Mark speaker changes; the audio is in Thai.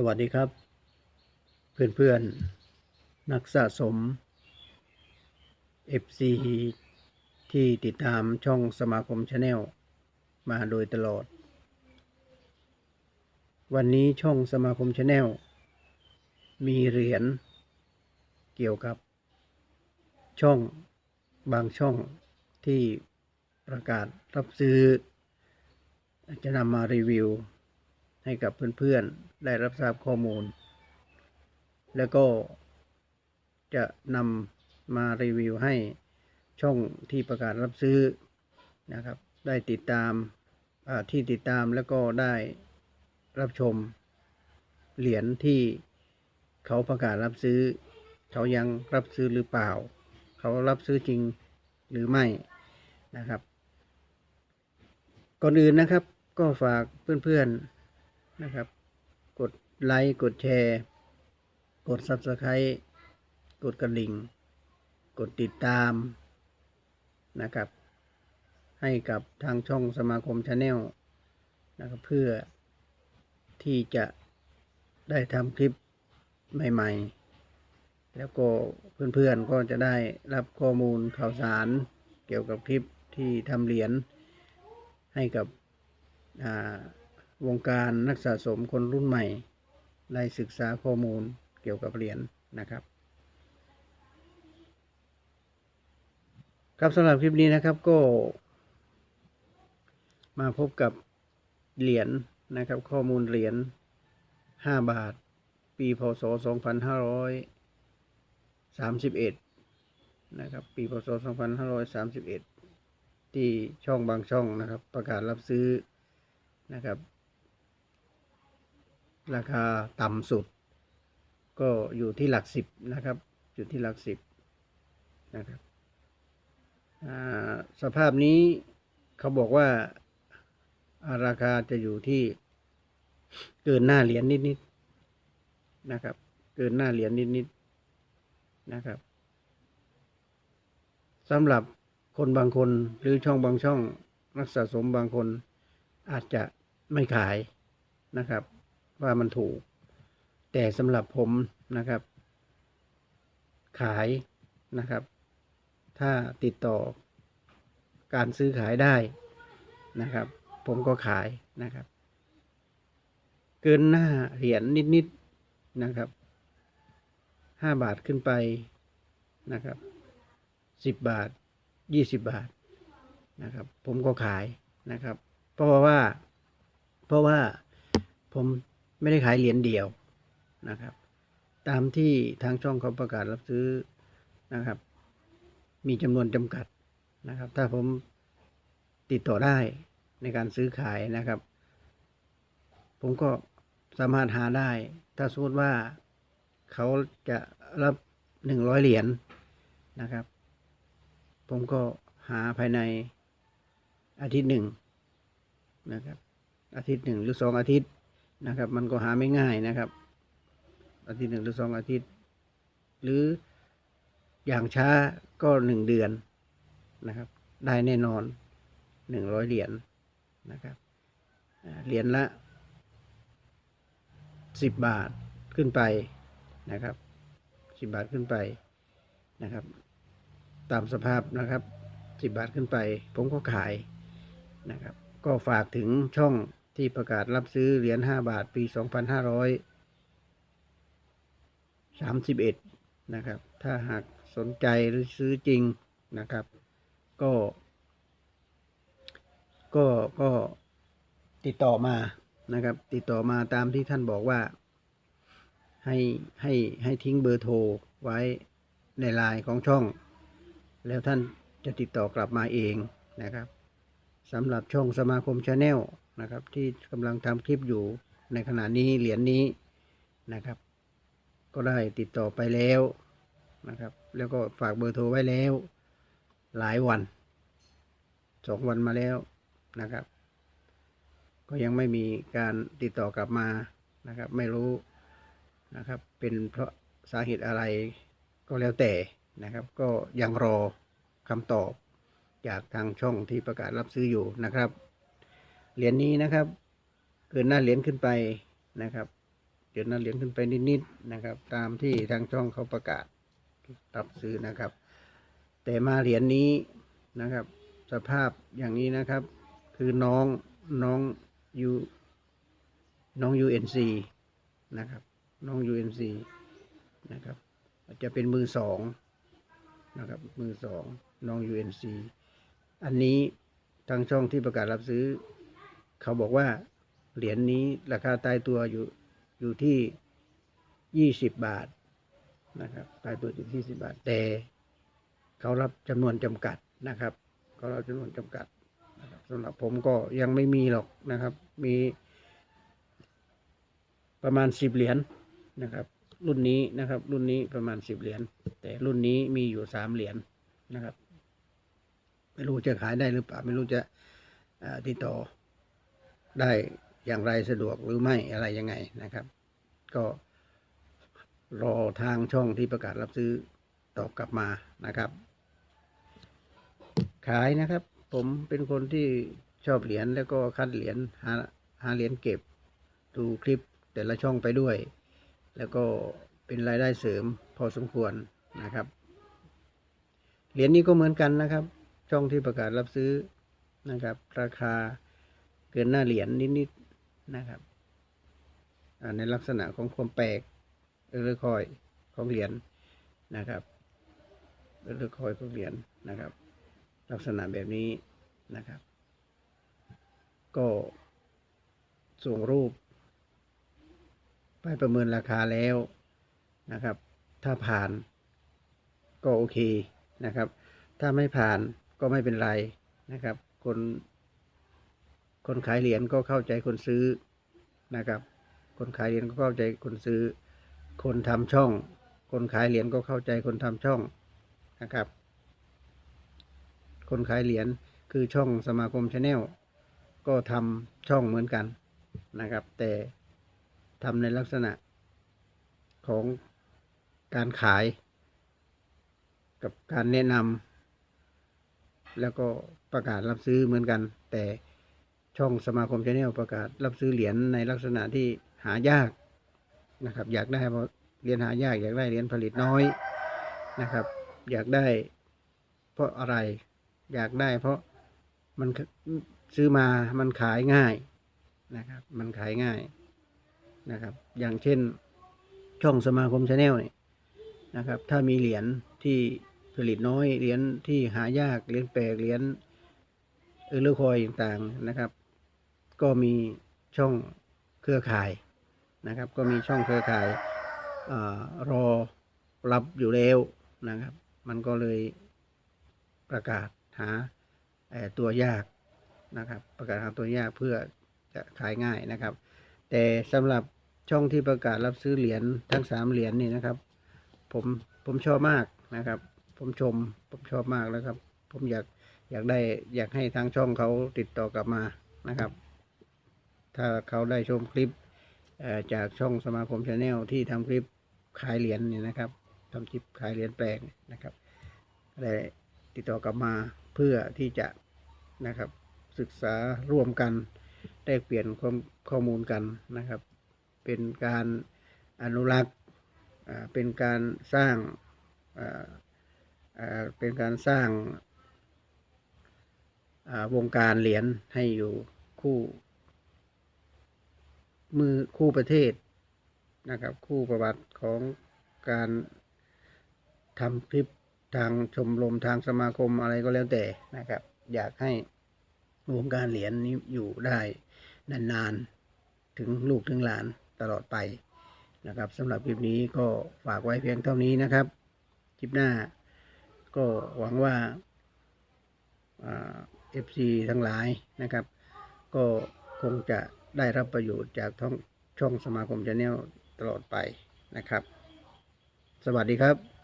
Speaker 1: สวัสดีครับ เพื่อนๆ นักสะสม FC ที่ติดตามช่องสมาคมชาแนลมาโดยตลอด วันนี้ช่องสมาคมชาแนลมีเหรียญเกี่ยวกับช่องบางช่องที่ประกาศรับซื้อ จะนำมารีวิว ให้กับเพื่อนๆ ได้รับทราบข้อมูล แล้วก็จะนำมารีวิวให้ช่องที่ประกาศรับซื้อนะครับ ได้ติดตามาที่ติดตามแล้วก็ได้รับชมเหรียญที่เขาประกาศรับซื้อ เขายังรับซื้อหรือเปล่า เขารับซื้อจริงหรือไม่นะครับ ก่อนอื่นนะครับก็ฝากเพื่อนๆ นะครับ กดไลค์กดแชร์ กด Subscribe กดกระดิ่ง กดติดตามนะครับ ให้กับทางช่องสมาคมชาแนลนะครับเพื่อที่จะได้ทำคลิปใหม่ ๆ แล้วก็เพื่อนๆก็จะได้รับข้อมูลข่าวสารเกี่ยวกับคลิปที่ทำเหรียญให้กับอ่า วงการนักสะสมคนรุ่นใหม่ได้ศึกษาข้อมูลเกี่ยวกับเหรียญนะครับ ครับสำหรับคลิปนี้นะครับก็ มาพบกับเหรียญนะครับ ข้อมูลเหรียญ5บาท ปีพศ 2531 นะครับ ปีพศ 2531 ที่ช่องบางช่องนะครับ ประกาศรับซื้อนะครับ ราคาต่ำสุด ก็อยู่ที่หลักสิบนะครับ อยู่ที่หลักสิบนะครับอ่าสภาพนี้เขาบอกว่าราคาจะอยู่ที่เกินหน้าเหรียญนิดๆนะครับ เกินหน้าเหรียญนิดๆนะครับสำหรับคนบางคนหรือช่องบางช่องนักสะสมบางคนอาจจะไม่ขายนะครับ ว่ามันถูก แต่สำหรับผมนะครับ ขายนะครับ ถ้าติดต่อการซื้อขายได้นะครับ ผมก็ขายนะครับ เกินหน้าเหรียญนิดๆนะครับห้าบาทขึ้นไปนะครับสิบบาทยี่สิบบาทนะครับ ผมก็ขายนะครับ เพราะว่า เพราะว่าผม ไม่ได้ขายเหรียญเดียวนะครับ ตามที่ทางช่องเขาประกาศรับซื้อนะครับ มีจำนวนจำกัดนะครับ ถ้าผมติดต่อได้ในการซื้อขายนะครับ ผมก็สามารถหาได้ ถ้าสมมติว่าเขาจะรับหนึ่งร้อยเหรียญนะครับ ผมก็หาภายในอาทิตย์หนึ่งนะครับ อาทิตย์หนึ่งหรือสองอาทิตย์ นะครับ มันก็หาไม่ง่ายนะครับ อาทิตย์หนึ่งหรือสองอาทิตย์ หรืออย่างช้าก็หนึ่งเดือนนะครับ ได้แน่นอนหนึ่งร้อยเหรียญนะครับเหรียญละสิบบาทขึ้นไปนะครับสิบบาทขึ้นไปนะครับ ตามสภาพนะครับสิบบาทขึ้นไป ผมก็ขายนะครับ ก็ฝากถึงช่อง ที่ประกาศรับซื้อเหรียญห้าบาทปีสองพันห้าร้อยสามสิบเอ็ดนะครับ ถ้าหากสนใจหรือซื้อจริงนะครับ ก็ ก็ก็ติดต่อมานะครับ ติดต่อมาตามที่ท่านบอกว่า ให้ให้ให้ทิ้งเบอร์โทรไว้ในไลน์ของช่อง แล้วท่านจะติดต่อกลับมาเองนะครับสำหรับช่องสมาคมชาแนล นะครับ ที่กำลังทำคลิปอยู่ในขณะนี้เหรียญนี้นะครับ ก็ได้ติดต่อไปแล้วนะครับ แล้วก็ฝากเบอร์โทรไว้แล้ว หลายวันสองวันมาแล้วนะครับ ก็ยังไม่มีการติดต่อกลับมานะครับ ไม่รู้นะครับ เป็นเพราะสาเหตุอะไรก็แล้วแต่นะครับ ก็ยังรอคำตอบจากทางช่องที่ประกาศรับซื้ออยู่นะครับ เหรียญนี้นะครับ เกินหน้าเหรียญขึ้นไปนะครับเดือนหน้าเหรียญขึ้นไปนิดๆนะครับ ตามที่ทางช่องเขาประกาศรับซื้อนะครับ แต่มาเหรียญนี้นะครับ สภาพอย่างนี้นะครับ คือน้องน้องยูน้อง UNC นะครับ น้อง UNC นะครับจจะเป็นมือสองนะครับ มือสองน้อง UNC อันนี้ทางช่องที่ประกาศรับซื้อ เขาบอกว่าเหรียญนี้ราคาตายตัวอยู่อยู่ที่ยี่สิบบาทนะครับตายตัวอยู่ที่สิบบาท แต่เขารับจำนวนจำกัดนะครับเขารับจำนวนจำกัดนะครับสำหรับผมก็ยังไม่มีหรอกนะครับ มีประมาณสิบเหรียญนะครับ รุ่นนี้นะครับ รุ่นนี้ประมาณสิบเหรียญแต่รุ่นนี้มีอยู่สามเหรียญนะครับ ไม่รู้จะขายได้หรือเปล่าไม่รู้จะติดต่อ ได้อย่างไรสะดวกหรือไม่อะไรยังไงนะครับ ก็รอทางช่องที่ประกาศรับซื้อตอบกลับมานะครับ ขายนะครับ ผมเป็นคนที่ชอบเหรียญแล้วก็คัดเหรียญหาหาเหรียญเก็บดูคลิปแต่ละช่องไปด้วย แล้วก็เป็นรายได้เสริมพอสมควรนะครับเหรียญนี้ก็เหมือนกันนะครับ ช่องที่ประกาศรับซื้อนะครับ ราคา กินหน้าเหรียญนิดๆนะครับในลักษณะของความแปลกเออคอยของเหรียญนะครับเออคอยของเหรียญนะครับ ลักษณะแบบนี้นะครับ ก็ส่งรูป ไปประเมินราคาแล้วนะครับ ถ้าผ่านก็โอเคนะครับ ถ้าไม่ผ่านก็ไม่เป็นไรนะครับ คน คนขายเหรียญก็เข้าใจคนซื้อนะครับ คนขายเหรียญก็เข้าใจคนซื้อ คนทำช่อง คนขายเหรียญก็เข้าใจคนทำช่องนะครับ คนขายเหรียญคือช่องสมาคมชาแนลก็ทำช่องเหมือนกันนะครับ แต่ทำในลักษณะของการขายกับการแนะนำแล้วก็ประกาศรับซื้อเหมือนกัน แต่ ช่องสมาคมชาแนลประกาศรับซื้อเหรียญในลักษณะที่หายากนะครับ อยากได้เพราะเหรียญหายาก อยากได้เหรียญผลิตน้อยนะครับ อยากได้ เพราะอะไร อยากได้เพราะมันซื้อมามันขายง่ายนะครับ มันขายง่ายนะครับ อย่างเช่นช่องสมาคมชาแนลเนี่ยนะครับ ถ้ามีเหรียญที่ผลิตน้อยเหรียญที่หายากเหรียญแปลกเหรียญเออเลอร์คอยต่างๆนะครับ ก็มีช่องเครือข่ายนะครับ ก็มีช่องเครือข่ายอรอรับอยู่แล้วนะครับ มันก็เลยประกาศหาตัวยากนะครับ ประกาศหาตัวยากเพื่อจะขายง่ายนะครับ แต่สำหรับช่องที่ประกาศรับซื้อเหรียญทั้งสามเหรียญนี่นะครับ ผมผมชอบมากนะครับ ผมชมผมชอบมากแล้วครับ ผมอยากอยากได้อยากให้ทางช่องเขาติดต่อกลับมานะครับ ถ้าเขาได้ชมคลิปจากช่องสมาคมชาแนลที่ทำคลิปขายเหรียญนี่นะครับทำคลิปขายเหรียญแปลงนะครับได้ติดต่อกลับมาเพื่อที่จะนะครับศึกษาร่วมกันแลกเปลี่ยนข้อข้อมูลกันนะครับ เป็นการอนุรักษ์เป็นการสร้างเป็นการสร้างวงการเหรียญให้อยู่คู่ มือคู่ประเทศนะครับ คู่ประวัติของการทำคลิปทางชมรมทางสมาคมอะไรก็แล้วแต่นะครับ อยากให้วงการเหรียญนี้อยู่ได้นานๆ ถึงลูกถึงหลานตลอดไปนะครับสำหรับคลิปนี้ก็ฝากไว้เพียงเท่านี้นะครับ คลิปหน้าก็หวังว่าเอฟซีทั้งหลายนะครับ ก็คงจะ ได้รับประโยชน์จากท้องช่องสมาคมชาแนลตลอดไปนะครับ สวัสดีครับ